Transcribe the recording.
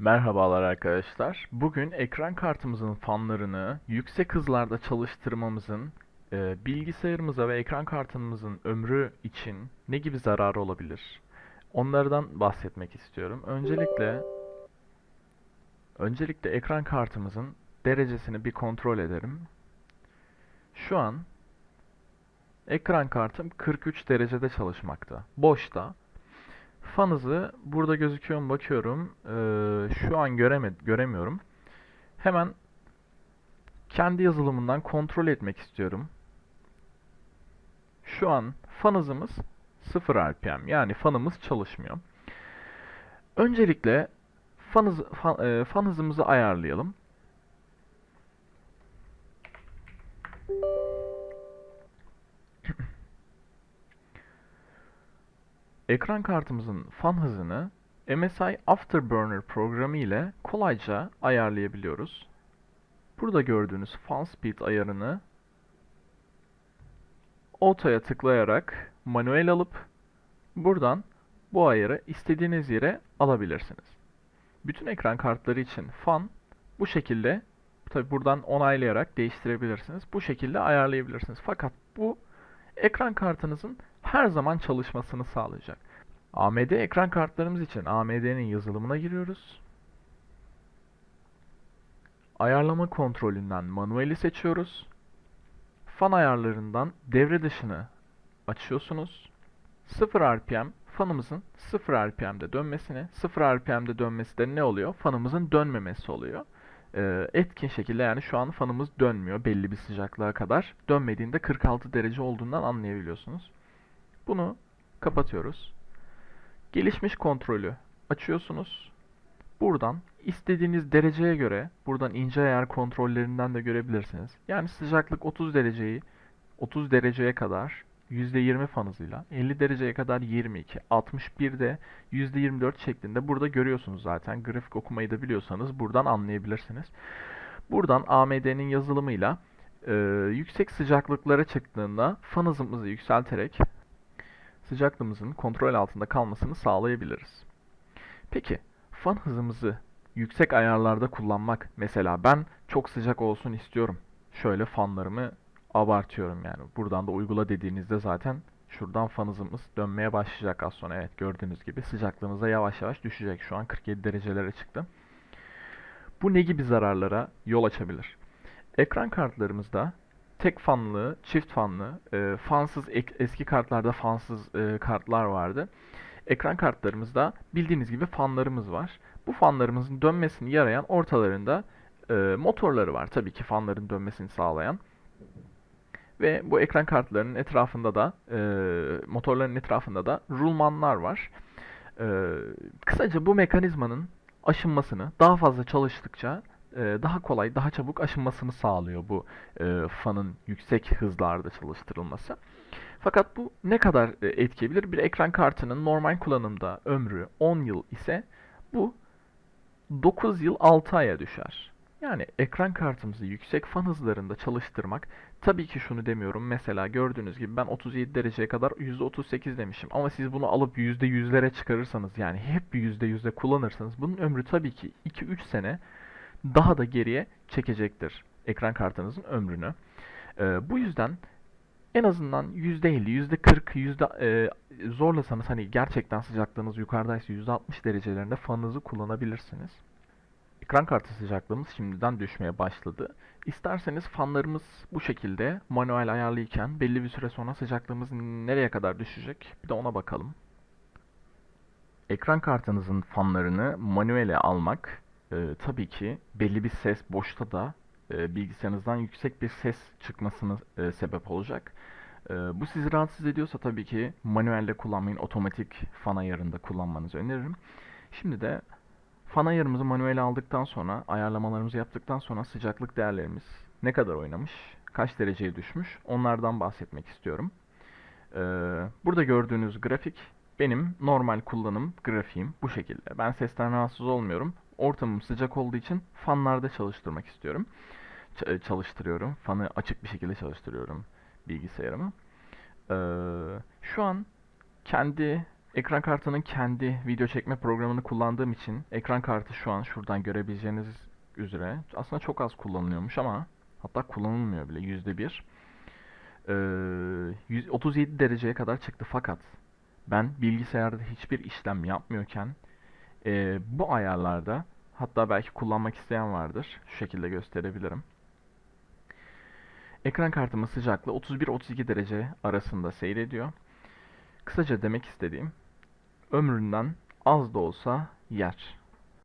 Merhabalar arkadaşlar. Bugün ekran kartımızın fanlarını yüksek hızlarda çalıştırmamızın e, bilgisayarımıza ve ekran kartımızın ömrü için ne gibi zararı olabilir? Onlardan bahsetmek istiyorum. Öncelikle öncelikle ekran kartımızın derecesini bir kontrol ederim. Şu an ekran kartım 43 derecede çalışmakta. Boşta. Fan hızı burada gözüküyor mu bakıyorum. Ee, şu an göreme göremiyorum. Hemen kendi yazılımından kontrol etmek istiyorum. Şu an fan hızımız 0 RPM. Yani fanımız çalışmıyor. Öncelikle fan, hızı, fan, e, fan hızımızı ayarlayalım. Ekran kartımızın fan hızını MSI Afterburner programı ile kolayca ayarlayabiliyoruz. Burada gördüğünüz fan speed ayarını Auto'ya tıklayarak manuel alıp buradan bu ayarı istediğiniz yere alabilirsiniz. Bütün ekran kartları için fan bu şekilde tabi buradan onaylayarak değiştirebilirsiniz. Bu şekilde ayarlayabilirsiniz. Fakat bu ekran kartınızın her zaman çalışmasını sağlayacak. AMD ekran kartlarımız için AMD'nin yazılımına giriyoruz. Ayarlama kontrolünden manueli seçiyoruz. Fan ayarlarından devre dışını açıyorsunuz. 0 RPM fanımızın 0 RPM'de dönmesini, 0 RPM'de dönmesi de ne oluyor? Fanımızın dönmemesi oluyor. Ee, etkin şekilde yani şu an fanımız dönmüyor belli bir sıcaklığa kadar. Dönmediğinde 46 derece olduğundan anlayabiliyorsunuz. Bunu kapatıyoruz. Gelişmiş kontrolü açıyorsunuz. Buradan istediğiniz dereceye göre buradan ince ayar kontrollerinden de görebilirsiniz. Yani sıcaklık 30 dereceyi 30 dereceye kadar %20 fan hızıyla 50 dereceye kadar 22, 61'de %24 şeklinde burada görüyorsunuz zaten. Grafik okumayı da biliyorsanız buradan anlayabilirsiniz. Buradan AMD'nin yazılımıyla e, yüksek sıcaklıklara çıktığında fan hızımızı yükselterek sıcaklığımızın kontrol altında kalmasını sağlayabiliriz. Peki fan hızımızı yüksek ayarlarda kullanmak mesela ben çok sıcak olsun istiyorum. Şöyle fanlarımı abartıyorum yani. Buradan da uygula dediğinizde zaten şuradan fan hızımız dönmeye başlayacak az sonra. Evet gördüğünüz gibi sıcaklığımız yavaş yavaş düşecek. Şu an 47 derecelere çıktı. Bu ne gibi zararlara yol açabilir? Ekran kartlarımızda tek fanlı, çift fanlı, e, fansız eski kartlarda fansız e, kartlar vardı. Ekran kartlarımızda bildiğiniz gibi fanlarımız var. Bu fanlarımızın dönmesini yarayan ortalarında e, motorları var. Tabii ki fanların dönmesini sağlayan. Ve bu ekran kartlarının etrafında da e, motorların etrafında da rulmanlar var. E, kısaca bu mekanizmanın aşınmasını daha fazla çalıştıkça daha kolay, daha çabuk aşınmasını sağlıyor bu e, fanın yüksek hızlarda çalıştırılması. Fakat bu ne kadar e, etki Bir ekran kartının normal kullanımda ömrü 10 yıl ise bu 9 yıl 6 aya düşer. Yani ekran kartımızı yüksek fan hızlarında çalıştırmak tabii ki şunu demiyorum. Mesela gördüğünüz gibi ben 37 dereceye kadar %38 demişim. Ama siz bunu alıp %100'lere çıkarırsanız yani hep %100'de kullanırsanız bunun ömrü tabii ki 2-3 sene daha da geriye çekecektir ekran kartınızın ömrünü. Ee, bu yüzden en azından %50, %40, yüzde, e, zorlasanız hani gerçekten sıcaklığınız yukarıdaysa %60 derecelerinde fanınızı kullanabilirsiniz. Ekran kartı sıcaklığımız şimdiden düşmeye başladı. İsterseniz fanlarımız bu şekilde manuel ayarlıyken belli bir süre sonra sıcaklığımız nereye kadar düşecek bir de ona bakalım. Ekran kartınızın fanlarını manuele almak e, tabii ki belli bir ses boşta da e, bilgisayarınızdan yüksek bir ses çıkmasına e, sebep olacak. E, bu sizi rahatsız ediyorsa tabii ki manuelde kullanmayın, otomatik fan ayarında kullanmanızı öneririm. Şimdi de fan ayarımızı manuele aldıktan sonra, ayarlamalarımızı yaptıktan sonra sıcaklık değerlerimiz ne kadar oynamış, kaç dereceye düşmüş onlardan bahsetmek istiyorum. E, burada gördüğünüz grafik benim normal kullanım grafiğim bu şekilde. Ben sesten rahatsız olmuyorum ortamım sıcak olduğu için fanlarda çalıştırmak istiyorum. Ç- e, çalıştırıyorum. Fanı açık bir şekilde çalıştırıyorum bilgisayarımı. Ee, şu an kendi Ekran kartının kendi video çekme programını kullandığım için ekran kartı şu an şuradan görebileceğiniz üzere aslında çok az kullanılıyormuş ama hatta kullanılmıyor bile yüzde bir. Ee, 100 37 dereceye kadar çıktı fakat ben bilgisayarda hiçbir işlem yapmıyorken e, bu ayarlarda hatta belki kullanmak isteyen vardır. Şu şekilde gösterebilirim. Ekran kartımın sıcaklığı 31-32 derece arasında seyrediyor. Kısaca demek istediğim ömründen az da olsa yer.